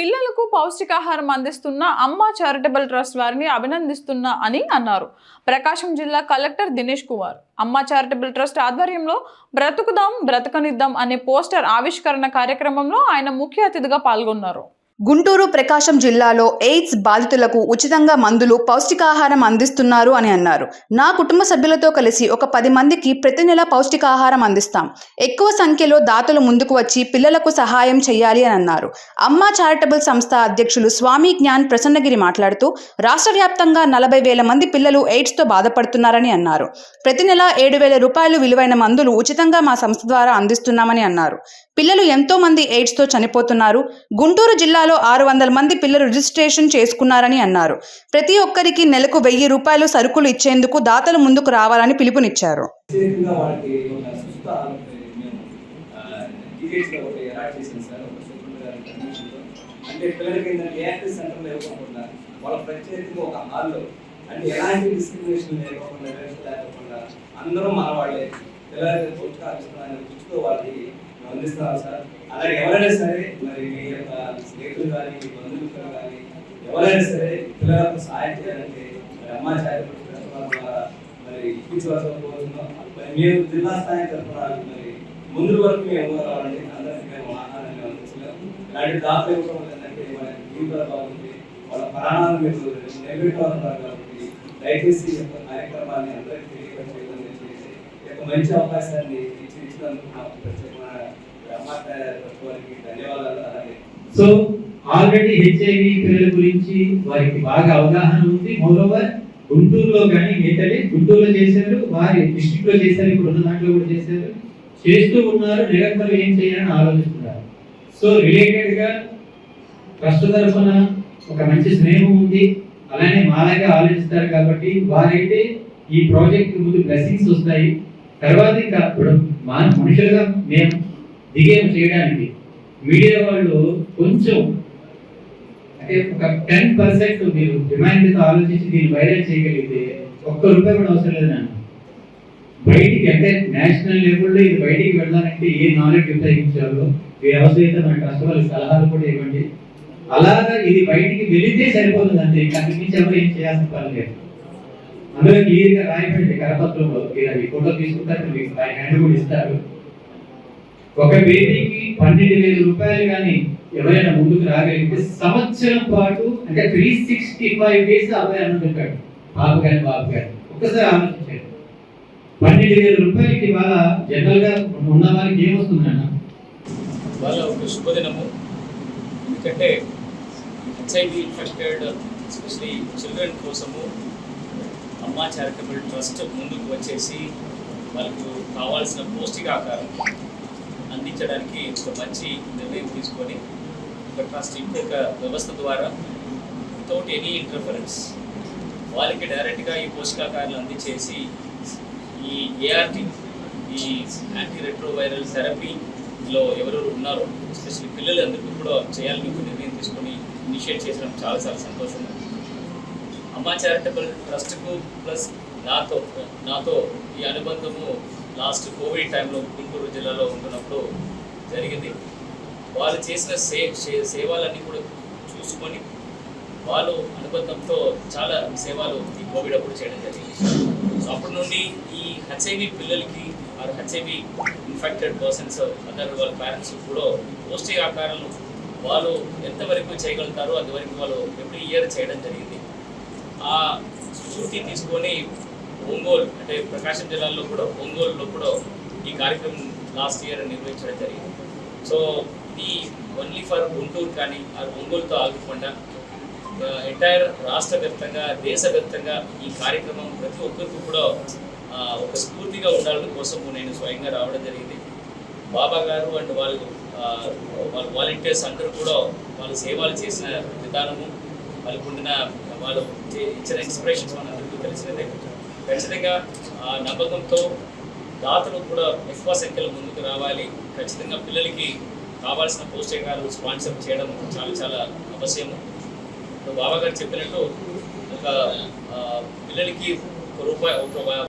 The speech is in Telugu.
పిల్లలకు పౌష్టికాహారం అందిస్తున్న అమ్మ చారిటబుల్ ట్రస్ట్ వారిని అభినందిస్తున్నా అని అన్నారు. ప్రకాశం జిల్లా కలెక్టర్ దినేష్ కుమార్. అమ్మ చారిటబుల్ ట్రస్ట్ ఆధ్వర్యంలో బ్రతుకుదాం బ్రతకనిద్దాం అనే పోస్టర్ ఆవిష్కరణ కార్యక్రమంలో ఆయన ముఖ్య అతిథిగా పాల్గొన్నారు. గుంటూరు ప్రకాశం జిల్లాలో ఎయిడ్స్ బాధితులకు ఉచితంగా మందులు పౌష్టికాహారం అందిస్తున్నారు అని అన్నారు. నా కుటుంబ సభ్యులతో కలిసి ఒక పది మందికి ప్రతి నెల పౌష్టికాహారం అందిస్తాం. ఎక్కువ సంఖ్యలో దాతలు ముందుకు వచ్చి పిల్లలకు సహాయం చేయాలి అని అన్నారు. అమ్మ చారిటబుల్ సంస్థ అధ్యక్షులు స్వామి జ్ఞాన్ ప్రసన్నగిరి మాట్లాడుతూ రాష్ట్ర వ్యాప్తంగా నలభై వేల మంది పిల్లలు ఎయిడ్స్తో బాధపడుతున్నారని అన్నారు. ప్రతి నెల ఏడు వేల రూపాయలు విలువైన మందులు ఉచితంగా మా సంస్థ ద్వారా అందిస్తున్నామని అన్నారు. పిల్లలు ఎంతో మంది ఎయిడ్స్తో చనిపోతున్నారు. గుంటూరు జిల్లాలో ఆరు వందల మంది పిల్లలు రిజిస్ట్రేషన్ చేసుకున్నారని అన్నారు. ప్రతి ఒక్కరికి నెలకు వెయ్యి రూపాయలు సరుకులు ఇచ్చేందుకు దాతలు ముందుకు రావాలని పిలుపునిచ్చారు. అంటే పిల్లలకి ఏంటంటే ఏఆర్టీ సెంటర్లో ఇవ్వకుండా వాళ్ళ ప్రత్యేకంగా ఒక హాల్లో అంటే ఎలాంటి డిస్క్రిమినేషన్ లేకుండా లేకుండా అందరూ మన వాళ్ళే పిల్లలకి పోషకాహారం దృష్టితో వాళ్ళకి సార్. అలాగే ఎవరైనా సరే మరి మీ యొక్క స్నేహితులు కానీ మీ బంధువులు కానీ ఎవరైనా సరే పిల్లలకు సహాయం చేయాలంటే మరి అమ్మా మరి ఇప్పించవలసిన కోరుతున్నాం మరి మీరు జిల్లా స్థాయి తరఫున మరి ముందు వరకు మేము రావాలండి అందరికీ మేము ఆహారాన్ని అందించలేము ఇలాంటి దాతలు ఇవ్వడం ఏంటంటే మన జీవితాలు బాగుంది వాళ్ళ ప్రాణాలు మీరు నిలబెట్టాలన్నారు కాబట్టి దయచేసి ఈ యొక్క కార్యక్రమాన్ని అందరికీ తెలియజేయడం ఈ యొక్క మంచి అవకాశాన్ని ఇచ్చి ఇచ్చినందుకు నాకు ప్రత్యేకమైన ధన్యవాదాలు. అలాగే సో ఆల్రెడీ హెచ్ఐవి పిల్లల గురించి వారికి బాగా అవగాహన ఉంది. మోరోవర్ గుంటూరులో కానీ ఏంటంటే గుంటూరులో చేశారు. వారి డిస్ట్రిక్ట్లో చేశారు. ఇప్పుడు ఉన్న దాంట్లో కూడా చేశారు. చేస్తూ ఉన్నారు. నిరంతరం ఏం చేయాలని ఆలోచిస్తున్నారు. సో రిలేటెడ్గా ట్రస్ట్ తరఫున ఒక మంచి స్నేహం ఉంది. అలానే మాలాగా ఆలోచిస్తారు కాబట్టి వారైతే ఈ ప్రాజెక్ట్ ముందు బ్లెస్సింగ్స్ వస్తాయి. తర్వాత ఇంకా ఇప్పుడు మా మనుషులుగా మేము దిగేం చేయడానికి మీడియా వాళ్ళు కొంచెం అంటే ఒక టెన్ పర్సెంట్ మీరు డిమాండ్తో ఆలోచించి దీన్ని వైరల్ చేయగలిగితే ఒక్క రూపాయి కూడా అవసరం లేదు నేను బయటికి అంటే నేషనల్ లెవెల్లో ఇది బయటికి వెళ్ళాలంటే ఏ నాలెడ్జ్ ఉపయోగించాలో మీరు అవసరమైతే మన ట్రస్ట్ వాళ్ళకి సలహాలు కూడా ఇవ్వండి. అలాగా ఇది బయటికి వెళితే సరిపోతుంది అంతే ఇంకా మించి ఎవరు ఏం చేయాల్సిన పని లేదు. అందులో క్లియర్గా రాయబడింది కరపత్రంలో మీరు అది ఫోటో తీసుకుంటారు మీకు హ్యాండ్ కూడా ఇస్తారు. ఒక బేబీకి పన్నెండు వేల రూపాయలు కానీ ఎవరైనా ముందుకు రాగలిగితే సంవత్సరం పాటు అంటే త్రీ సిక్స్టీ ఫైవ్ డేస్ అబ్బాయి అన్నం తింటాడు. బాబు కానీ బాబు కానీ ఒక్కసారి ఆలోచించాడు. పన్నెండు వేల రూపాయలకి ఇవాళ జనరల్గా ఉన్న వారికి ఏమొస్తుందన్న వాళ్ళ ఒక శుభదినము. ఎందుకంటే హెచ్ఐవి ఇన్ఫెక్టెడ్ ఎస్పెషలీ చిల్డ్రన్ కోసము అమ్మా చారిటబుల్ ట్రస్ట్ ముందుకు వచ్చేసి వాళ్ళకు కావాల్సిన పౌష్టికాకారం అందించడానికి ఒక మంచి నిర్ణయం తీసుకొని ఒక ట్రస్ట్ యొక్క వ్యవస్థ ద్వారా వితౌట్ ఎనీ ఇంటర్ఫరెన్స్ వాళ్ళకి డైరెక్ట్గా ఈ పోషకాహారాలు అందించేసి ఈ ఏఆర్టీ ఈ యాంటీ రెట్రోవైరల్ థెరపీలో ఎవరెవరు ఉన్నారో ఎస్పెషల్లీ పిల్లలందరికీ కూడా చేయాలని నిర్ణయం తీసుకొని ఇనిషియేట్ చేసిన చాలా చాలా సంతోషం. అమ్మా చారిటబుల్ ట్రస్ట్కు ప్లస్ నాతో నాతో ఈ అనుబంధము లాస్ట్ కోవిడ్ టైంలో గుంటూరు జిల్లాలో ఉంటున్నప్పుడు జరిగింది. వాళ్ళు చేసిన సే సే- సేవలన్నీ కూడా చూసుకొని వాళ్ళు అనుబంధంతో చాలా సేవలు ఈ కోవిడ్ అప్పుడు చేయడం జరిగింది. సో అప్పటి నుండి ఈ హెచ్ఐవి పిల్లలకి or HIV infected persons other వాళ్ళ పేరెంట్స్ కూడా పౌష్టికాహారాలు వాళ్ళు ఎంతవరకు చేయగలుగుతారో అంతవరకు వాళ్ళు ఎవ్రీ ఇయర్ చేయడం జరిగింది. ఆ స్ఫూర్తి తీసుకొని ఒంగోలు అంటే ప్రకాశం జిల్లాలో కూడా ఒంగోలులో కూడా ఈ కార్యక్రమం లాస్ట్ ఇయర్ నిర్వహించడం జరిగింది. సో ఇది ఓన్లీ ఫర్ గుంటూరు కానీ ఆ ఒంగోలుతో ఆగకుండా ఎంటైర్ రాష్ట్ర వ్యాప్తంగా దేశవ్యాప్తంగా ఈ కార్యక్రమం ప్రతి ఒక్కరికి కూడా ఒక స్ఫూర్తిగా ఉండాలని కోసం నేను స్వయంగా రావడం జరిగింది. బాబా గారు అండ్ వాళ్ళు వాళ్ళ వాలంటీర్స్ అందరూ కూడా వాళ్ళు సేవలు చేసిన విధానము వాళ్ళకు ఉండిన వాళ్ళు ఇచ్చిన ఇచ్చిన మన మనందరికీ తెలిసినదే. ఖచ్చితంగా ఆ నమ్మకంతో దాతలు కూడా ఎక్కువ సంఖ్యలో ముందుకు రావాలి. ఖచ్చితంగా పిల్లలకి కావాల్సిన పౌష్టికాలు స్పాన్సర్ చేయడం చాలా చాలా అవశ్యము ఇప్పుడు బాబా గారు చెప్పినట్టు ఒక పిల్లలకి ఒక రూపాయి ఒక